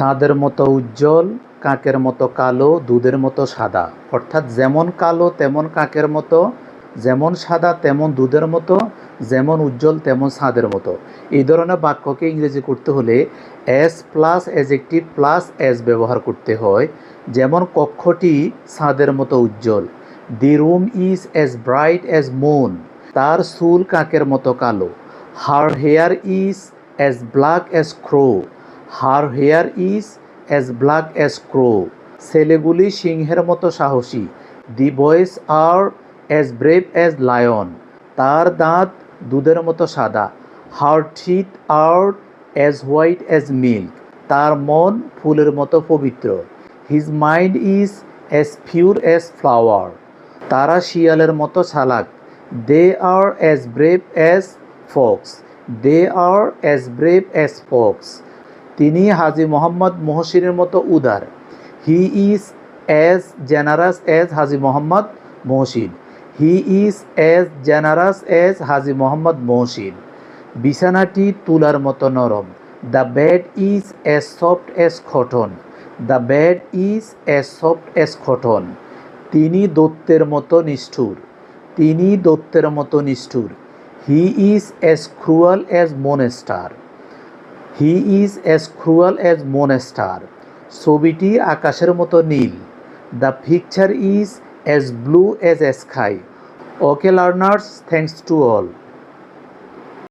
চাঁদের মতো উজ্জ্বল, কাকের মতো কালো, দুধের মতো সাদা। অর্থাৎ যেমন কালো তেমন কাকের মতো, যেমন সাদা তেমন দুধের মতো, যেমন উজ্জ্বল তেমন ছাদের মতো। এই ধরনের বাক্যকে ইংরেজি করতে হলে S plus adjective plus S ব্যবহার করতে হয়। যেমন কক্ষটি চাঁদের মতো উজ্জ্বল, the room is as bright as moon, তার চুল কাকের মতো কালো, her hair is as black as crow her hair is as black as crow. ছেলেগুলি সিংহের মতো সাহসী। The boys are as brave as lion. তার দাঁত দুধের মতো সাদা। Her teeth are as white as milk. তার মন ফুলের মতো পবিত্র। His mind is as pure as flower. তারা শিয়ালের মতো চালাক। They are as brave as fox. They are as brave as fox. তিনি হাজি মোহাম্মদ মহসিনের মতো উদার। He is as generous as Haji Mohammad Mohsin. He is as generous as Haji Mohammad Mohsin. বিছানাটি তুলার মতো নরম। The bed is as soft as cotton the bed is as soft as cotton তিনি দত্তের মতো নিষ্ঠুর। তিনি দত্তের মতো নিষ্ঠুর। He is as cruel as monster he is as cruel as monster ছবিটি আকাশের মতো নীল। The picture is as blue as a sky okay learners thanks to all